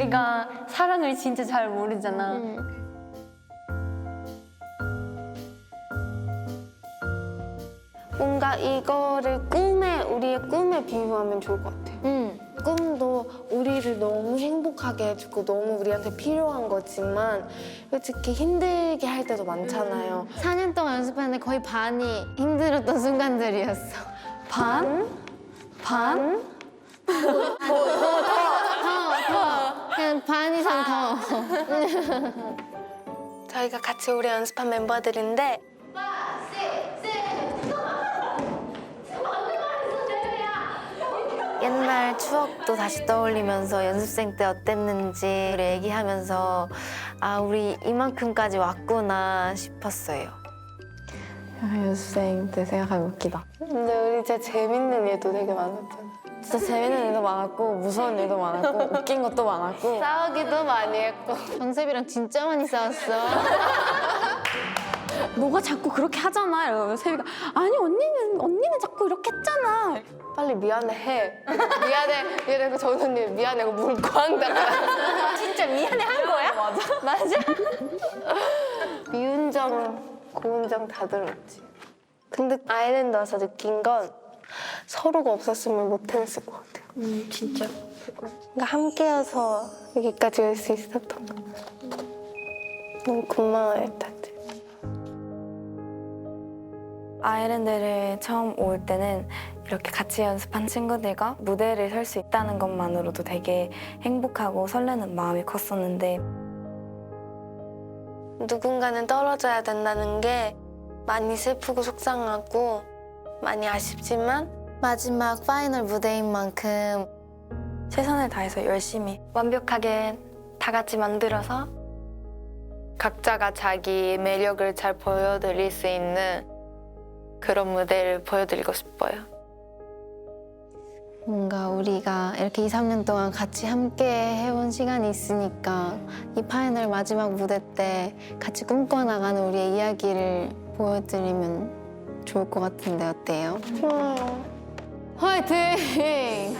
우리가 사랑을 진짜 잘 모르잖아. 뭔가 이거를 꿈에 우리의 꿈에 비유하면 좋을 것 같아요. 응. 꿈도 우리를 너무 행복하게 해주고 너무 우리한테 필요한 거지만 솔직히 힘들게 할 때도 많잖아요. 4년 동안 연습하는데 거의 반이 힘들었던 순간들이었어. 반? 반? 더, 더. 그냥 반 이상 더. 저희가 같이 오래 연습한 멤버들인데 옛날 추억도 다시 떠올리면서 연습생 때 어땠는지 얘기하면서 아 우리 이만큼까지 왔구나 싶었어요. 연습생 때 생각하면 웃기다. 근데 우리 진짜 재밌는 일도 되게 많았잖아. 진짜 재밌는 일도 많았고 무서운 일도 많았고 웃긴 것도 많았고 싸우기도 많이 했고. 정셉이랑 진짜 많이 싸웠어. 너가 자꾸 그렇게 하잖아. 이러면 세비가 아니 언니는 언니는 자꾸 이렇게 했잖아. 빨리 미안해 해. 미안해. 이러고 전 언니 미안해고 물광 당하 진짜 미안해 한 거야? 맞아. 맞아. 미운 점, 고운 점다 들었지. 근데 아일랜드 와서 느낀 건 서로가 없었으면 못했을 것 같아요. 음 진짜. 그러니까 함께여서 여기까지 올 수 있었던 것 같아요. 너무 고마워요, 다들. 아일랜드를 처음 올 때는 이렇게 같이 연습한 친구들과 무대를 설 수 있다는 것만으로도 되게 행복하고 설레는 마음이 컸었는데 누군가는 떨어져야 된다는 게 많이 슬프고 속상하고 많이 아쉽지만 마지막 파이널 무대인 만큼 최선을 다해서 열심히 완벽하게 다 같이 만들어서 각자가 자기 매력을 잘 보여드릴 수 있는 그런 무대를 보여드리고 싶어요. 뭔가 우리가 이렇게 2, 3년 동안 같이 함께 해본 시간이 있으니까 이 파이널 마지막 무대 때 같이 꿈꿔나가는 우리의 이야기를 보여드리면 좋을 것 같은데 어때요? 좋아요. 화이팅!